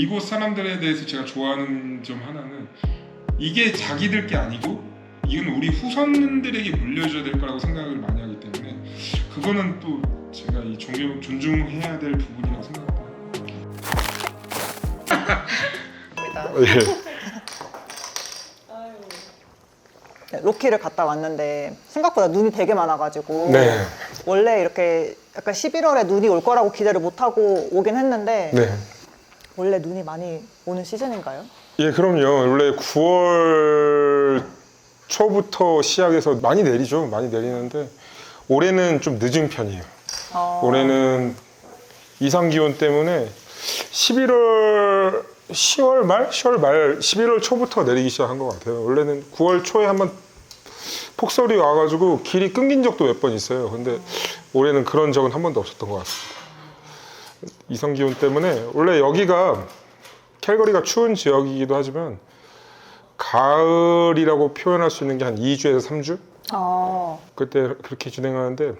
이곳 사람들에 대해서 제가 좋아하는 점 하나는 이게 자기들 게 아니고 이건 우리 후손들에게 물려줘야 될 거라고 생각을 많이 하기 때문에 그거는 또 제가 이 존경, 존중해야 될 부분이라고 생각합니다. 예. 네, 로키를 갔다 왔는데 생각보다 눈이 되게 많아가지고 네. 원래 이렇게 약간 11월에 눈이 올 거라고 기대를 못 하고 오긴 했는데 네. 원래 눈이 많이 오는 시즌인가요? 예, 그럼요. 원래 9월 초부터 시작해서 많이 내리죠. 많이 내리는데 올해는 좀 늦은 편이에요. 어, 올해는 이상 기온 때문에 11월 10월 말, 10월 말, 11월 초부터 내리기 시작한 것 같아요. 원래는 9월 초에 한번 폭설이 와가지고 길이 끊긴 적도 몇 번 있어요. 근데 올해는 그런 적은 한 번도 없었던 것 같습니다. 이상 기온 때문에 원래 여기가 캘거리가 추운 지역이기도 하지만 가을이라고 표현할 수 있는 게 한 2주에서 3주? 어, 그때 그렇게 진행하는데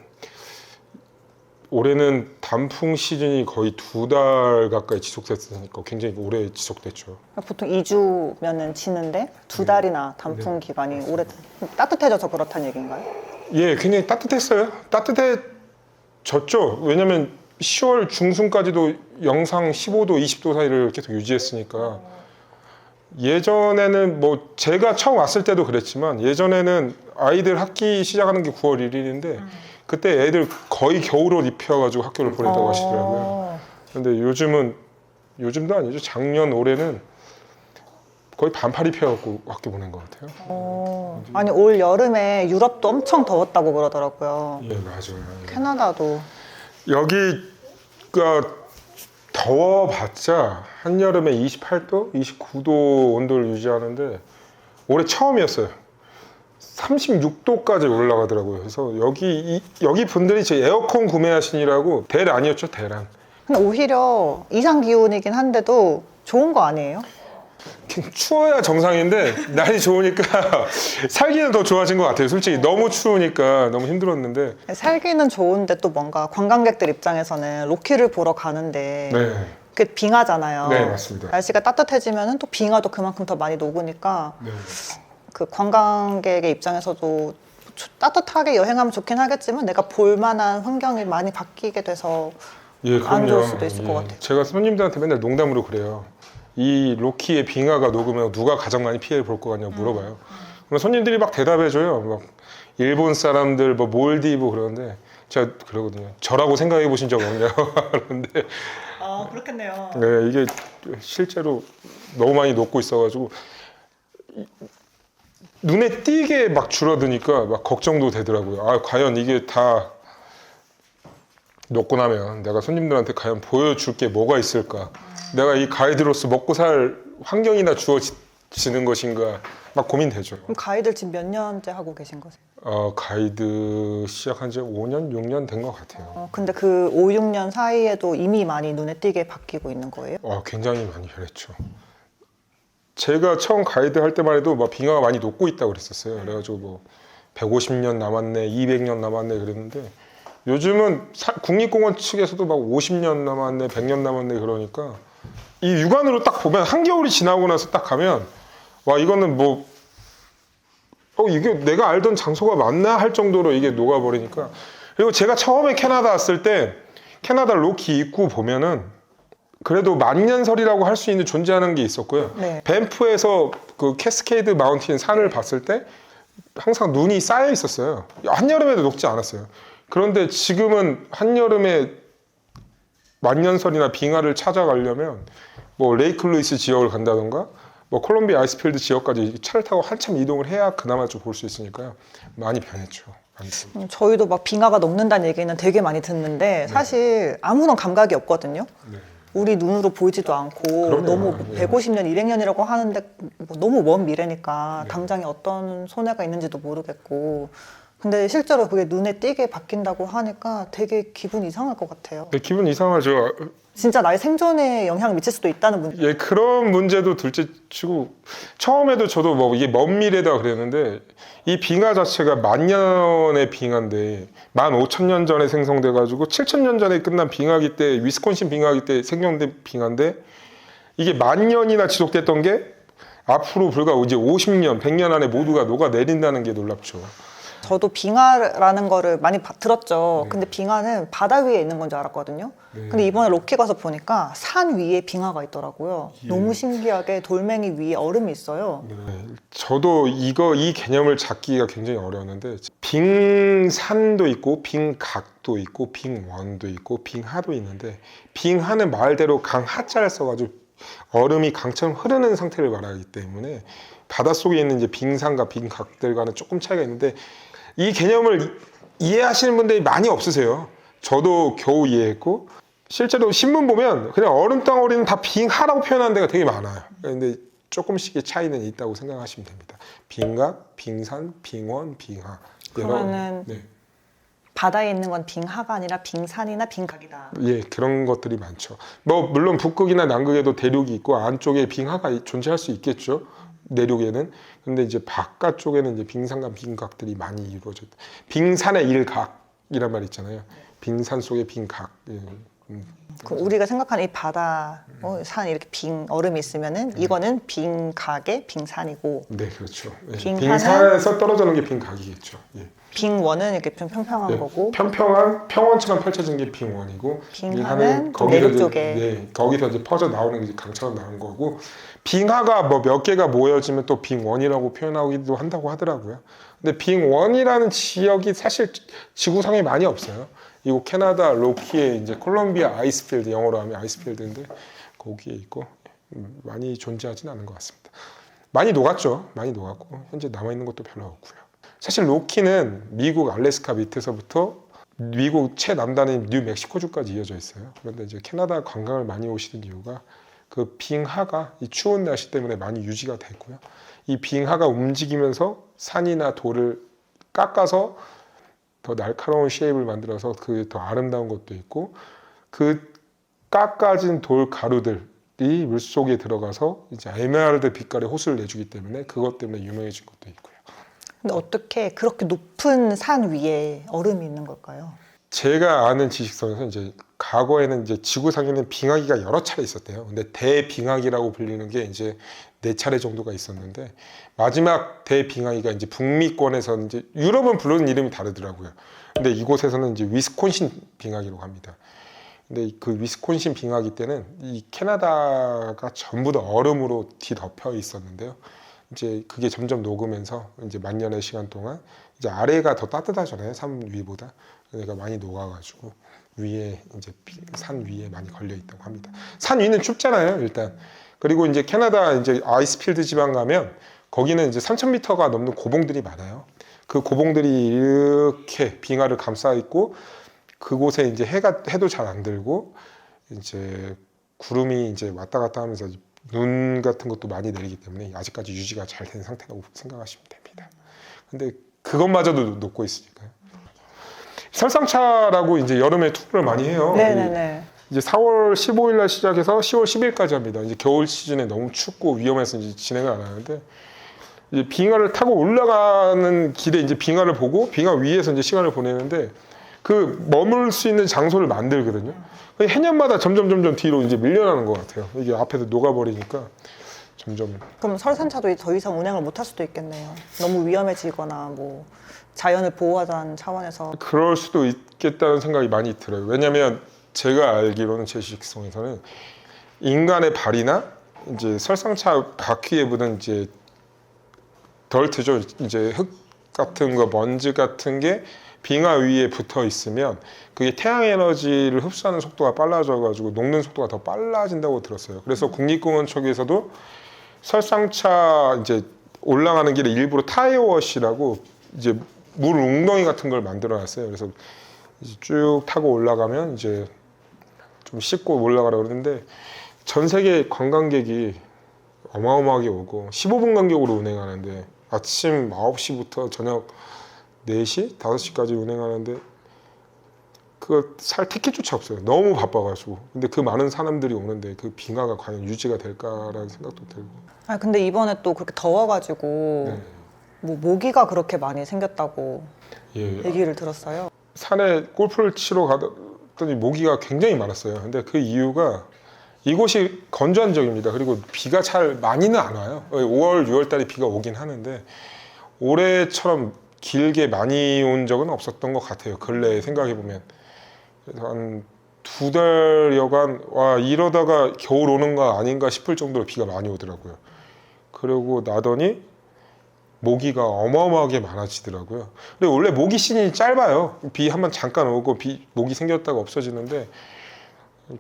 올해는 단풍 시즌이 거의 두 달 가까이 지속됐으니까 굉장히 오래 지속됐죠. 보통 2주면은 지는데 두 달이나 단풍 기간이 오래 따뜻해져서 그렇다는 얘기인가요? 예, 굉장히 따뜻했어요. 따뜻해졌죠. 왜냐면 10월 중순까지도 영상 15도, 20도 사이를 계속 유지했으니까 예전에는 뭐 제가 처음 왔을 때도 그랬지만 예전에는 아이들 학기 시작하는 게 9월 1일인데 그때 애들 거의 겨울옷 입혀가지고 학교를 보냈다고 하시더라고요. 어, 근데 요즘은 요즘도 아니죠. 작년 올해는 거의 반팔 입혀갖고 학교 보낸 것 같아요. 어. 아니 올 여름에 유럽도 엄청 더웠다고 그러더라고요. 예, 맞아요. 캐나다도 여기 가 더워봤자 한여름에 28도, 29도 온도를 유지하는데 올해 처음이었어요. 36도까지 올라가더라고요. 그래서 여기 이- 여기 분들이 제 에어컨 구매하시느라고 대란이었죠, 대란. 근데 오히려 이상 기온이긴 한데도 좋은 거 아니에요? 추워야 정상인데 날이 좋으니까 살기는 더 좋아진 것 같아요. 솔직히 너무 추우니까 너무 힘들었는데. 살기는 좋은데 또 뭔가 관광객들 입장에서는 로키를 보러 가는데 네, 그 빙하잖아요. 네 맞습니다. 날씨가 따뜻해지면 또 빙하도 그만큼 더 많이 녹으니까 네. 그 관광객의 입장에서도 조- 따뜻하게 여행하면 좋긴 하겠지만 내가 볼 만한 환경이 많이 바뀌게 돼서 예, 안 그럼요. 좋을 수도 있을 것 예. 같아요. 제가 손님들한테 맨날 농담으로 그래요. 이 로키의 빙하가 녹으면 누가 가장 많이 피해를 볼 것 같냐고 물어봐요. 그러면 손님들이 막 대답해줘요. 막 일본 사람들, 뭐 몰디브 그러는데 제가 그러거든요. 저라고 생각해 보신 적 없냐고 그러는데 아 그렇겠네요. 네, 이게 실제로 너무 많이 녹고 있어가지고 이- 눈에 띄게 막 줄어드니까 막 걱정도 되더라고요. 아, 과연 이게 다 녹고 나면 내가 손님들한테 과연 보여줄 게 뭐가 있을까? 내가 이 가이드로서 먹고 살 환경이나 주어지는 것인가? 막 고민되죠. 그럼 가이드를 지금 몇 년째 하고 계신 거세요? 어, 가이드 시작한 지 5년, 6년 된 것 같아요. 어, 근데 그 5, 6년 사이에도 이미 많이 눈에 띄게 바뀌고 있는 거예요? 와, 굉장히 많이 변했죠. 제가 처음 가이드 할 때만 해도 막 빙하가 많이 녹고 있다고 그랬었어요. 그래가지고 뭐 150년 남았네, 200년 남았네 그랬는데 요즘은 사- 국립공원 측에서도 막 50년 남았네, 100년 남았네 그러니까 이 육안으로 딱 보면 한겨울이 지나고 나서 딱 가면 와 이거는 뭐 어, 이게 내가 알던 장소가 맞나 할 정도로 이게 녹아버리니까 그리고 제가 처음에 캐나다 왔을 때 캐나다 로키 입구 보면은 그래도 만년설이라고 할 수 있는 존재하는 게 있었고요. 네. 밴프에서 그 캐스케이드 마운틴 산을 봤을 때 항상 눈이 쌓여 있었어요. 한여름에도 녹지 않았어요. 그런데 지금은 한여름에 만년설이나 빙하를 찾아가려면 뭐 레이크 루이스 지역을 간다던가 뭐 콜롬비아 아이스필드 지역까지 차를 타고 한참 이동을 해야 그나마 좀 볼 수 있으니까요. 많이 변했죠. 음, 저희도 막 빙하가 녹는다는 얘기는 되게 많이 듣는데 사실 아무런 감각이 없거든요. 네. 우리 눈으로 보이지도 않고 그럼요. 너무 예. 150년, 200년이라고 하는데 뭐 너무 먼 미래니까 네. 당장에 어떤 손해가 있는지도 모르겠고 근데 실제로 그게 눈에 띄게 바뀐다고 하니까 되게 기분 이상할 것 같아요. 네, 기분 이상하죠. 진짜 나의 생존에 영향을 미칠 수도 있다는 문제. 예, 그런 문제도 둘째 치고 처음에도 저도 뭐 이게 먼 미래다 그랬는데 이 빙하 자체가 만 년의 빙하인데 만 오천 년 전에 생성돼 가지고 칠천 년 전에 끝난 빙하기 때 위스콘신 빙하기 때 생성된 빙하인데 이게 만 년이나 지속됐던 게 앞으로 불과 이제 50년, 100년 안에 모두가 녹아 내린다는 게 놀랍죠. 저도 빙하라는 거를 많이 바- 들었죠. 네. 근데 빙하는 바다 위에 있는 건 줄 알았거든요. 네. 근데 이번에 로키 가서 보니까 산 위에 빙하가 있더라고요. 예. 너무 신기하게 돌멩이 위에 얼음이 있어요. 네, 저도 이거 이 개념을 잡기가 굉장히 어려웠는데 빙산도 있고 빙각도 있고 빙원도 있고 빙하도 있는데 빙하는 말대로 강 하자를 써가지고 얼음이 강처럼 흐르는 상태를 말하기 때문에 바닷속에 있는 이제 빙산과 빙각들과는 조금 차이가 있는데 이 개념을 이- 이해하시는 분들이 많이 없으세요. 저도 겨우 이해했고 실제로 신문 보면 그냥 얼음 덩어리는 다 빙하라고 표현하는 데가 되게 많아요. 근데 조금씩의 차이는 있다고 생각하시면 됩니다. 빙각, 빙산, 빙원, 빙하. 그러면은 네. 바다에 있는 건 빙하가 아니라 빙산이나 빙각이다. 예, 그런 것들이 많죠. 뭐 물론 북극이나 남극에도 대륙이 있고 안쪽에 빙하가 존재할 수 있겠죠. 내륙에는. 근데 이제 바깥쪽에는 이제 빙산과 빙각들이 많이 이루어져 있다. 빙산의 일각이란 말 있잖아요. 빙산 속의 빙각. 예. 음. 그 우리가 생각하는 이 바다, 어, 산 이렇게 빙 얼음이 있으면은 이거는 빙각의 빙산이고 네, 그렇죠. 예. 빙산에서 떨어지는 게 빙각이겠죠. 예. 빙 원은 이렇게 좀 평평한 예, 거고 평평한 평원처럼 펼쳐진 게 빙원이고 빙하는 거기서 내륙 이제- 쪽에. 네, 거기서 이제 퍼져 나오는 게 이제 강처럼 나오는 거고 빙하가 뭐 몇 개가 모여지면 또 빙원이라고 표현하기도 한다고 하더라고요. 근데 빙원이라는 지역이 사실 지구상에 많이 없어요. 이거 캐나다 로키의 이제 콜롬비아 아이스필드 영어로 하면 아이스필드인데 거기에 있고 음, 많이 존재하진 않은 것 같습니다. 많이 녹았죠. 많이 녹았고 현재 남아 있는 것도 별로 없고요. 사실 로키는 미국 알래스카 밑에서부터 미국 최남단인 뉴멕시코주까지 이어져 있어요. 그런데 이제 캐나다 관광을 많이 오시는 이유가 그 빙하가 이 추운 날씨 때문에 많이 유지가 됐고요. 이 빙하가 움직이면서 산이나 돌을 깎아서 더 날카로운 쉐입을 만들어서 그더 아름다운 것도 있고 그 깎아진 돌 가루들이 물 속에 들어가서 이제 에메랄드 빛깔의 호수를 내주기 때문에 그것 때문에 유명해진 것도 있고요. 근데 어떻게 그렇게 높은 산 위에 얼음이 있는 걸까요? 제가 아는 지식선에서 이제 과거에는 이제 지구상에는 빙하기가 여러 차례 있었대요. 근데 대빙하기라고 불리는 게 이제 네 차례 정도가 있었는데 마지막 대빙하기가 이제 북미권에서 이제 유럽은 부르는 이름이 다르더라고요. 근데 이곳에서는 이제 위스콘신 빙하기라고 합니다. 근데 그 위스콘신 빙하기 때는 이 캐나다가 전부 다 얼음으로 뒤덮여 있었는데요. 이제 그게 점점 녹으면서 이제 만년의 시간 동안 이제 아래가 더 따뜻하잖아요. 산 위보다. 그러니까 많이 녹아가지고 위에 이제 비- 산 위에 많이 걸려 있다고 합니다. 산 위는 춥잖아요, 일단. 그리고 이제 캐나다 이제 아이스필드 지방 가면 거기는 이제 3,000m가 넘는 고봉들이 많아요. 그 고봉들이 이렇게 빙하를 감싸 있고 그곳에 이제 해가 해도 잘 안 들고 이제 구름이 이제 왔다 갔다 하면서 눈 같은 것도 많이 내리기 때문에 아직까지 유지가 잘 된 상태라고 생각하시면 됩니다. 근데 그것마저도 녹고 있으니까요. 설상차라고 이제 여름에 투어를 많이 해요. 네네네. 이제 4월 15일 날 시작해서 10월 10일까지 합니다. 이제 겨울 시즌에 너무 춥고 위험해서 이제 진행을 안 하는데 이제 빙하를 타고 올라가는 길에 이제 빙하를 보고 빙하 위에서 이제 시간을 보내는데 그 머물 수 있는 장소를 만들거든요. 그 해년마다 점점 점점 뒤로 이제 밀려나는 것 같아요. 이게 앞에서 녹아버리니까 점점 그럼 설산차도 더 이상 운행을 못 할 수도 있겠네요. 너무 위험해지거나 뭐 자연을 보호하자는 차원에서 그럴 수도 있겠다는 생각이 많이 들어요. 왜냐하면 제가 알기로는 제 지식성에서는 인간의 발이나 이제 설상차 바퀴에 묻은 이제 덜트죠. 이제 흙 같은 거, 먼지 같은 게 빙하 위에 붙어 있으면 그게 태양 에너지를 흡수하는 속도가 빨라져 가지고 녹는 속도가 더 빨라진다고 들었어요. 그래서 국립공원 쪽에서도 설상차 이제 올라가는 길에 일부러 타이어워시라고 이제 물 웅덩이 같은 걸 만들어놨어요. 그래서 쭉 타고 올라가면 이제 좀 씻고 올라가라 그러는데 전 세계 관광객이 어마어마하게 오고 15분 간격으로 운행하는데 아침 9시부터 저녁 4시, 5시까지 운행하는데 그거 살 티켓조차 없어요. 너무 바빠가지고. 근데 그 많은 사람들이 오는데 그 빙하가 과연 유지가 될까라는 생각도 들고. 아 근데 이번에 또 그렇게 더워가지고 네. 뭐 모기가 그렇게 많이 생겼다고 예. 얘기를 들었어요. 산에 골프를 치러 가더니 모기가 굉장히 많았어요. 근데 그 이유가 이곳이 건조한 지역입니다. 그리고 비가 잘 많이는 안 와요. 5월, 6월 달에 비가 오긴 하는데 올해처럼 길게 많이 온 적은 없었던 것 같아요. 근래에 생각해 보면 그래서 한 두 달여간 와 이러다가 겨울 오는 거 아닌가 싶을 정도로 비가 많이 오더라고요. 그러고 나더니 모기가 어마어마하게 많아지더라고요. 근데 원래 모기 시즌이 짧아요. 비 한번 잠깐 오고 비 모기 생겼다가 없어지는데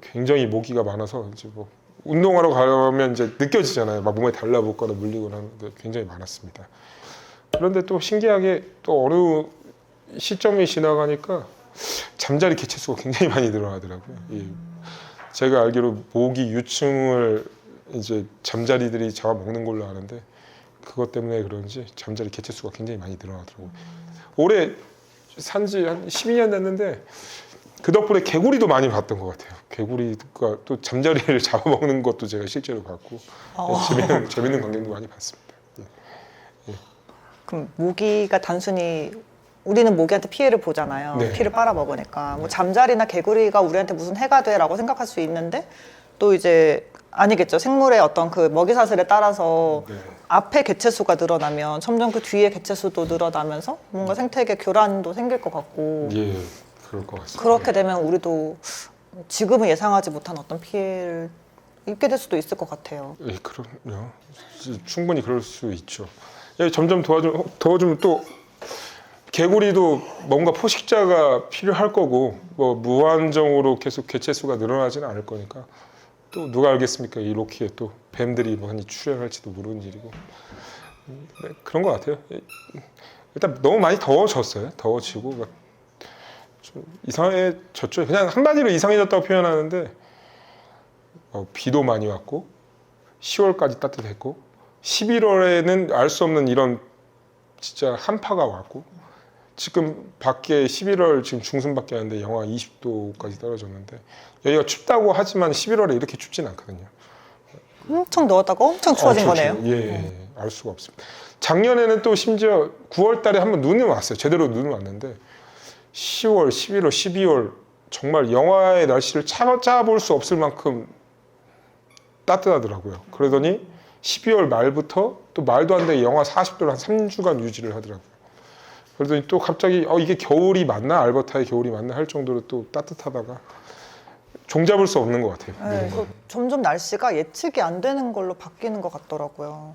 굉장히 모기가 많아서 이제 뭐 운동하러 가면 이제 느껴지잖아요. 막 몸에 달라붙거나 물리거나 하는데 굉장히 많았습니다. 그런데 또 신기하게 또 어느 시점이 지나가니까 잠자리 개체수가 굉장히 많이 늘어나더라고요. 이 제가 알기로 모기 유충을 이제 잠자리들이 잡아먹는 걸로 아는데 그것 때문에 그런지 잠자리 개체 수가 굉장히 많이 늘어나더라고요. 올해 산지 한 12년 됐는데 그 덕분에 개구리도 많이 봤던 것 같아요. 개구리가 또 잠자리를 잡아먹는 것도 제가 실제로 봤고 어. 재밌는, 재밌는 광경도 많이 봤습니다. 예. 그럼 모기가 단순히 우리는 모기한테 피해를 보잖아요. 네. 피를 빨아먹으니까. 뭐 잠자리나 개구리가 우리한테 무슨 해가 돼라고 생각할 수 있는데 또 이제 아니겠죠. 생물의 어떤 그 먹이 사슬에 따라서 네. 앞에 개체수가 늘어나면 점점 그 뒤에 개체수도 늘어나면서 뭔가 생태계 교란도 생길 것 같고 예, 그럴 것 같습니다. 그렇게 되면 우리도 지금은 예상하지 못한 어떤 피해를 입게 될 수도 있을 것 같아요. 예, 그럼요. 충분히 그럴 수 있죠. 예, 점점 도와주, 도와주면 또 개구리도 뭔가 포식자가 필요할 거고 뭐 무한정으로 계속 개체수가 늘어나지는 않을 거니까 또 누가 알겠습니까? 이 로키에 또 뱀들이 많이 출현할지도 모르는 일이고 음, 네, 그런 것 같아요. 예, 일단 너무 많이 더워졌어요. 더워지고 막 좀 이상해졌죠. 그냥 한마디로 이상해졌다고 표현하는데 어, 비도 많이 왔고 10월까지 따뜻했고 11월에는 알 수 없는 이런 진짜 한파가 왔고 지금 밖에 11월 지금 중순밖에 안 되는데 영하 20도까지 떨어졌는데 여기가 춥다고 하지만 11월에 이렇게 춥진 않거든요. 엄청 더웠다가 엄청 추워진 어, 춥죠. 거네요. 예, 예, 예. 알 수가 없습니다. 작년에는 또 심지어 9월 달에 한번 눈이 왔어요. 제대로 눈이 왔는데 10월, 11월, 12월 정말 영화의 날씨를 찾아볼 수 없을 만큼 따뜻하더라고요. 그러더니 12월 말부터 또 말도 안 되게 영하 40도를 한 3주간 유지를 하더라고요. 그러더니 또 갑자기 어 이게 겨울이 맞나 알버타의 겨울이 맞나 할 정도로 또 따뜻하다가 종잡을 수 없는 것 같아요. 네, 그 점점 날씨가 예측이 안 되는 걸로 바뀌는 것 같더라고요.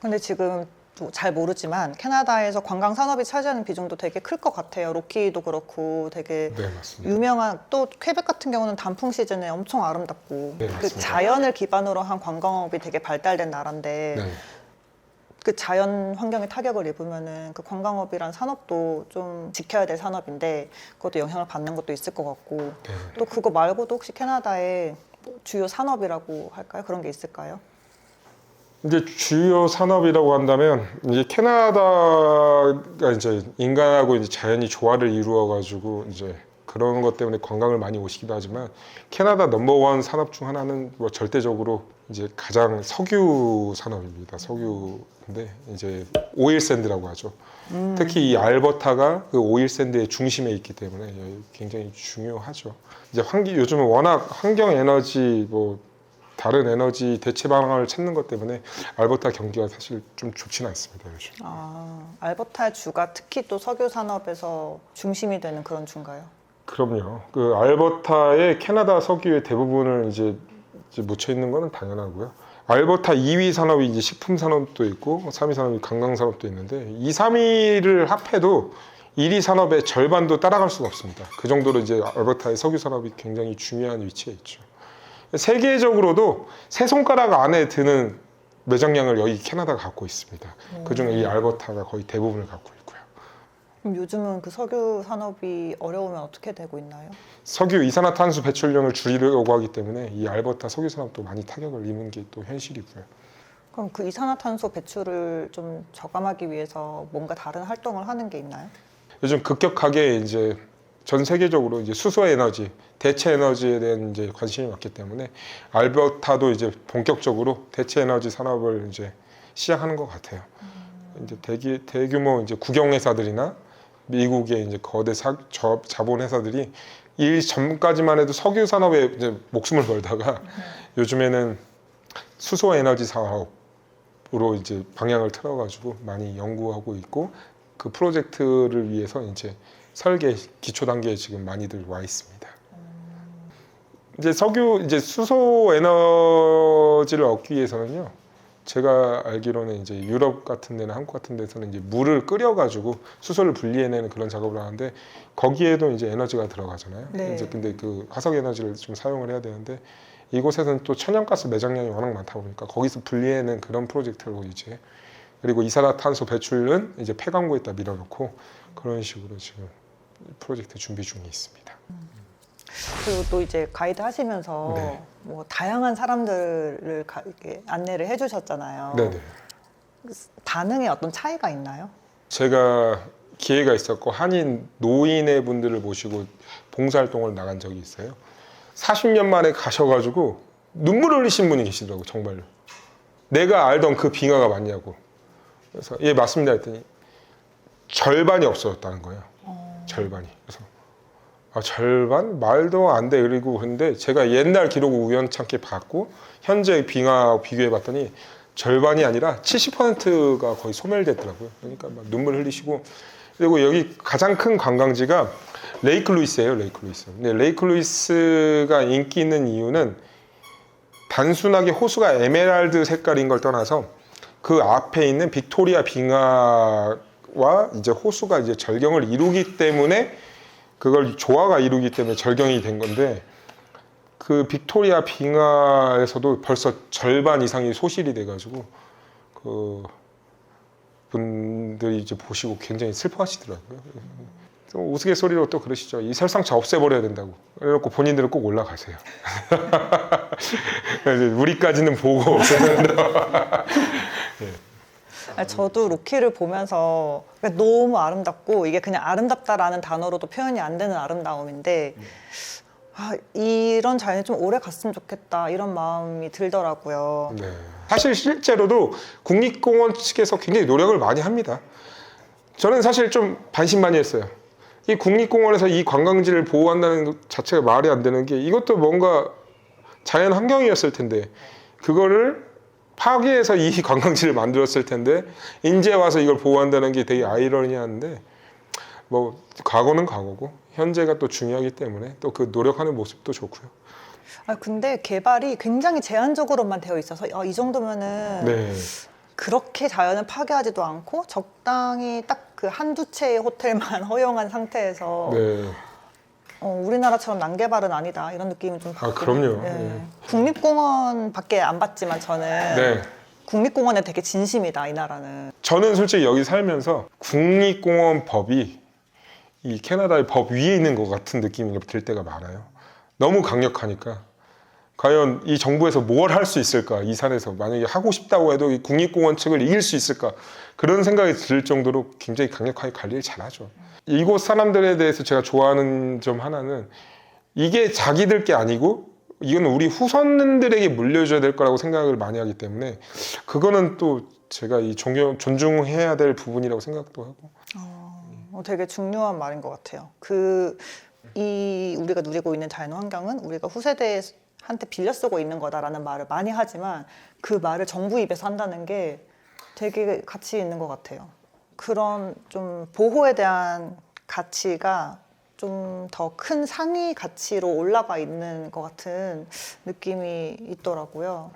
근데 지금 또잘 모르지만 캐나다에서 관광 산업이 차지하는 비중도 되게 클 것 같아요. 로키도 그렇고 되게 네 맞습니다. 유명한 또 퀘벡 같은 경우는 단풍 시즌에 엄청 아름답고 네, 그. 자연을 기반으로 한 관광업이 되게 발달된 나라인데 네. 그 자연 환경에 타격을 입으면은 그 관광업이란 산업도 좀 지켜야 될 산업인데 그것도 영향을 받는 것도 있을 것 같고 네. 또 그거 말고도 혹시 캐나다에 뭐 주요 산업이라고 할까요? 그런 게 있을까요? 이제 주요 산업이라고 한다면 이제 캐나다가 이제 인간하고 이제 자연이 조화를 이루어 가지고 이제 그런 것 때문에 관광을 많이 오시기도 하지만 캐나다 넘버원 산업 중 하나는 뭐 절대적으로 이제 가장 석유 산업입니다. 석유인데 이제 오일 샌드라고 하죠. 특히 이 알버타가 그 오일 샌드의 중심에 있기 때문에 굉장히 중요하죠. 이제 환기 요즘은 워낙 환경 에너지 뭐 다른 에너지 대체 방안을 찾는 것 때문에 알버타 경기가 사실 좀 좋지는 않습니다 요즘. 아, 알버타의 주가 특히 또 석유 산업에서 중심이 되는 그런 주인가요? 그럼요. 그 알버타의 캐나다 석유의 대부분을 이제 묻혀 있는 거는 당연하고요. 알버타 2위 산업이 이제 식품 산업도 있고 3위 산업이 관광 산업도 있는데 2, 3위를 합해도 1위 산업의 절반도 따라갈 수가 없습니다. 그 정도로 이제 알버타의 석유 산업이 굉장히 중요한 위치에 있죠. 세계적으로도 세 손가락 안에 드는 매장량을 여기 캐나다가 갖고 있습니다. 그중에 이 알버타가 거의 대부분을 갖고 있고요. 그럼 요즘은 그 석유 산업이 어려우면 어떻게 되고 있나요? 석유 이산화탄소 배출량을 줄이려고 하기 때문에 이 알버타 석유 산업도 많이 타격을 입는 게또 현실이고요. 그럼 그 이산화탄소 배출을 좀 저감하기 위해서 뭔가 다른 활동을 하는 게 있나요? 요즘 급격하게 이제 전 세계적으로 이제 수소 에너지, 대체 에너지에 대한 이제 관심이 많기 때문에 알버타도 이제 본격적으로 대체 에너지 산업을 이제 시작하는 것 같아요. 이제 대기, 대규모 이제 국영 회사들이나 미국의 이제 거대 사, 저, 자본 회사들이 이 전까지만 해도 석유 산업에 이제 목숨을 걸다가 요즘에는 수소 에너지 사업으로 이제 방향을 틀어가지고 많이 연구하고 있고 그 프로젝트를 위해서 이제 설계 기초 단계에 지금 많이들 와 있습니다. 이제 석유 이제 수소 에너지를 얻기 위해서는요. 제가 알기로는 이제 유럽 같은 데나 한국 같은 데서는 이제 물을 끓여 가지고 수소를 분리해내는 그런 작업을 하는데 거기에도 이제 에너지가 들어가잖아요. 네. 이제 근데 그 화석 에너지를 좀 사용을 해야 되는데 이곳에서는 또 천연가스 매장량이 워낙 많다 보니까 거기서 분리해낸 그런 프로젝트로 이제 그리고 이산화탄소 배출은 이제 폐광구에다 밀어놓고 그런 식으로 지금 프로젝트 준비 중에 있습니다. 그리고 또 이제 가이드 하시면서 네. 뭐 다양한 사람들을 가- 이렇게 안내를 해주셨잖아요. 네네. 반응에 어떤 차이가 있나요? 제가 기회가 있었고 한인 노인의 분들을 모시고 봉사활동을 나간 적이 있어요. 40년 만에 가셔가지고 눈물 흘리신 분이 계시더라고 정말로. 내가 알던 그 빙하가 맞냐고. 그래서 예 맞습니다 했더니 절반이 없어졌다는 거예요. 절반이. 그래서 아, 절반 말도 안 돼. 그리고 근데 제가 옛날 기록을 우연찮게 봤고 현재 빙하와 비교해 봤더니 절반이 아니라 70%가 거의 소멸됐더라고요. 그러니까 막 눈물 흘리시고 그리고 여기 가장 큰 관광지가 레이크 루이스예요. 레이크 루이스. 근데 레이크 루이스가 인기 있는 이유는 단순하게 호수가 에메랄드 색깔인 걸 떠나서 그 앞에 있는 빅토리아 빙하와 이제 호수가 이제 절경을 이루기 때문에 그걸 조화가 이루기 때문에 절경이 된 건데 그 빅토리아 빙하에서도 벌써 절반 이상이 소실이 돼가지고 그 분들이 이제 보시고 굉장히 슬퍼하시더라고요. 또 우스갯소리로 또 그러시죠. 이 설상차 없애버려야 된다고. 그래놓고 본인들은 꼭 올라가세요. 우리까지는 보고 없애야 된다. 아니, 저도 로키를 보면서 그러니까 너무 아름답고 이게 그냥 아름답다라는 단어로도 표현이 안 되는 아름다움인데 아, 이런 자연이 좀 오래 갔으면 좋겠다 이런 마음이 들더라고요. 네. 사실 실제로도 국립공원 측에서 굉장히 노력을 많이 합니다. 저는 사실 좀 반신반의했어요. 이 국립공원에서 이 관광지를 보호한다는 것 자체가 말이 안 되는 게 이것도 뭔가 자연 환경이었을 텐데 그거를 파괴해서 이 관광지를 만들었을 텐데 이제 와서 이걸 보호한다는 게 되게 아이러니한데 뭐 과거는 과거고 현재가 또 중요하기 때문에 또 그 노력하는 모습도 좋고요. 아, 근데 개발이 굉장히 제한적으로만 되어 있어서 아, 이 정도면은 네. 그렇게 자연을 파괴하지도 않고 적당히 딱 그 한두 채의 호텔만 허용한 상태에서 네. 어, 우리나라처럼 난개발은 아니다 이런 느낌이 좀 아, 받긴 그럼요. 해요. 예. 네. 국립공원밖에 안 봤지만 저는 네. 국립공원에 되게 진심이다 이 나라는. 저는 솔직히 여기 살면서 국립공원 법이 이 캐나다의 법 위에 있는 것 같은 느낌이 들 때가 많아요. 너무 강력하니까 과연 이 정부에서 뭘 할 수 있을까? 이 산에서 만약에 하고 싶다고 해도 이 국립공원 측을 이길 수 있을까? 그런 생각이 들 정도로 굉장히 강력하게 관리를 잘하죠. 이곳 사람들에 대해서 제가 좋아하는 점 하나는 이게 자기들 게 아니고 이건 우리 후손들에게 물려줘야 될 거라고 생각을 많이 하기 때문에 그거는 또 제가 이 존경, 존중해야 될 부분이라고 생각도 하고 어, 되게 중요한 말인 것 같아요. 그 이 우리가 누리고 있는 자연 환경은 우리가 후세대 한테 빌려 쓰고 있는 거다라는 말을 많이 하지만 그 말을 정부 입에서 한다는 게 되게 가치 있는 것 같아요. 그런 좀 보호에 대한 가치가 좀 더 큰 상위 가치로 올라가 있는 것 같은 느낌이 있더라고요.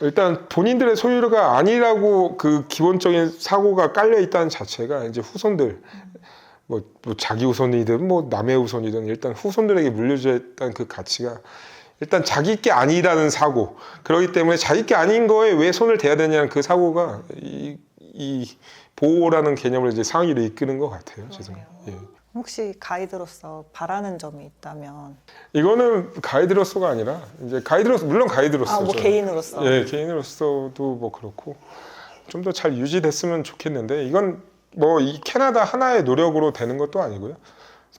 일단 본인들의 소유가 아니라고 그 기본적인 사고가 깔려 있다는 자체가 이제 후손들 뭐, 뭐 자기 후손이든 뭐 남의 후손이든 일단 후손들에게 물려줬다는 그 가치가 일단 자기 게 아니라는 사고 그렇기 때문에 자기 게 아닌 거에 왜 손을 대야 되냐는 그 사고가 이, 이 보호라는 개념을 이제 상위로 이끄는 것 같아요. 죄송해요. 예. 혹시 가이드로서 바라는 점이 있다면 이거는 가이드로서가 아니라 이제 가이드로서 물론 가이드로서 아뭐 개인으로서 예, 개인으로서도 뭐 그렇고 좀 더 잘 유지됐으면 좋겠는데 이건 뭐 이 캐나다 하나의 노력으로 되는 것도 아니고요.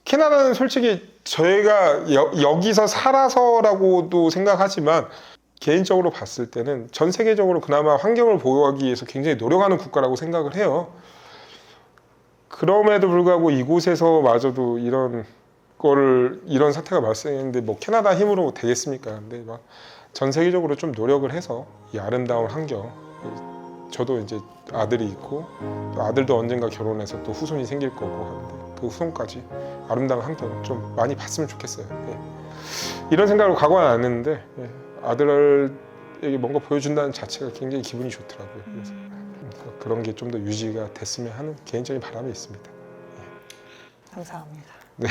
캐나다는 솔직히 저희가 여, 여기서 살아서라고도 생각하지만 개인적으로 봤을 때는 전 세계적으로 그나마 환경을 보호하기 위해서 굉장히 노력하는 국가라고 생각을 해요. 그럼에도 불구하고 이곳에서 마저도 이런 거를 이런 사태가 발생했는데 뭐 캐나다 힘으로 되겠습니까? 근데 막 전 세계적으로 좀 노력을 해서 이 아름다운 환경 저도 이제 아들이 있고 또 아들도 언젠가 결혼해서 또 후손이 생길 거고 하는데 그 후손까지 아름다운 환경 좀 많이 봤으면 좋겠어요. 예. 이런 생각으로 각오는 안 했는데 예. 아들에게 뭔가 보여준다는 자체가 굉장히 기분이 좋더라고요. 그래서 그런 게 좀 더 유지가 됐으면 하는 개인적인 바람이 있습니다. 감사합니다. 네.